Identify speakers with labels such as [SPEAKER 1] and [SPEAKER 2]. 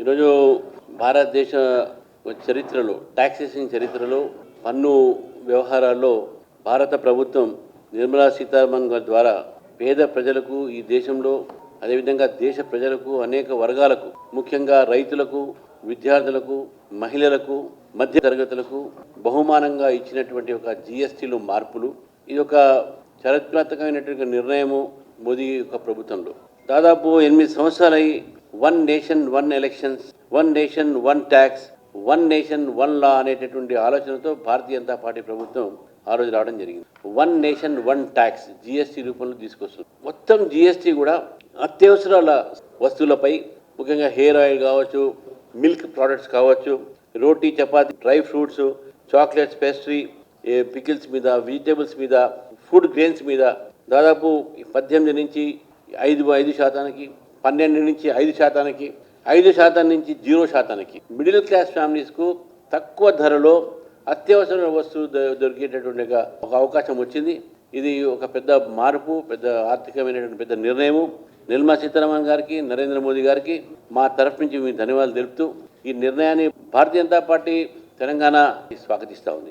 [SPEAKER 1] ఈరోజు భారతదేశ చరిత్రలో టాక్సేషన్ చరిత్రలో పన్ను వ్యవహారాల్లో భారత ప్రభుత్వం నిర్మలా సీతారామన్ గారి ద్వారా పేద ప్రజలకు ఈ దేశంలో అదేవిధంగా దేశ ప్రజలకు అనేక వర్గాలకు ముఖ్యంగా రైతులకు విద్యార్థులకు మహిళలకు మధ్య తరగతులకు బహుమానంగా ఇచ్చినటువంటి ఒక జిఎస్టీలో మార్పులు. ఇది ఒక చరిత్రాత్మకమైనటువంటి నిర్ణయము మోదీ యొక్క ప్రభుత్వంలో. దాదాపు ఎనిమిది సంవత్సరాలై one nation one elections one nation one tax one nation one law అనేటటువంటి ఆలోచనతో భారతీయ జనతా పార్టీ ప్రభుత్వం ఆ రోజు రావడం జరిగింది. One nation one tax GST రూపంలో తీసుకొస్తుంది. మొత్తం జిఎస్టీ కూడా అత్యవసరాల వస్తువులపై ముఖ్యంగా హెయిర్ ఆయిల్ కావచ్చు మిల్క్ ప్రోడక్ట్స్ కావచ్చు roti chapati dry fruits chocolates pastry pickles మీద వెజిటేబుల్స్ మీద ఫుడ్ గ్రెయిన్స్ మీద దాదాపు పద్దెనిమిది నుంచి ఐదు ఐదు శాతానికి పన్నెండు నుంచి ఐదు శాతానికి ఐదు శాతం నుంచి జీరో శాతానికి. మిడిల్ క్లాస్ ఫ్యామిలీస్కు తక్కువ ధరలో అత్యవసర వస్తువు దొరికేటటువంటి ఒక- ఒక అవకాశం వచ్చింది. ఇది ఒక పెద్ద మార్పు పెద్ద ఆర్థికమైనటువంటి పెద్ద నిర్ణయము. నిర్మలా సీతారామన్ గారికి నరేంద్ర మోదీ గారికి మా తరఫు నుంచి మీ ధన్యవాదాలు తెలుపుతూ ఈ నిర్ణయాన్ని భారతీయ జనతా పార్టీ తెలంగాణ స్వాగతిస్తూ ఉంది.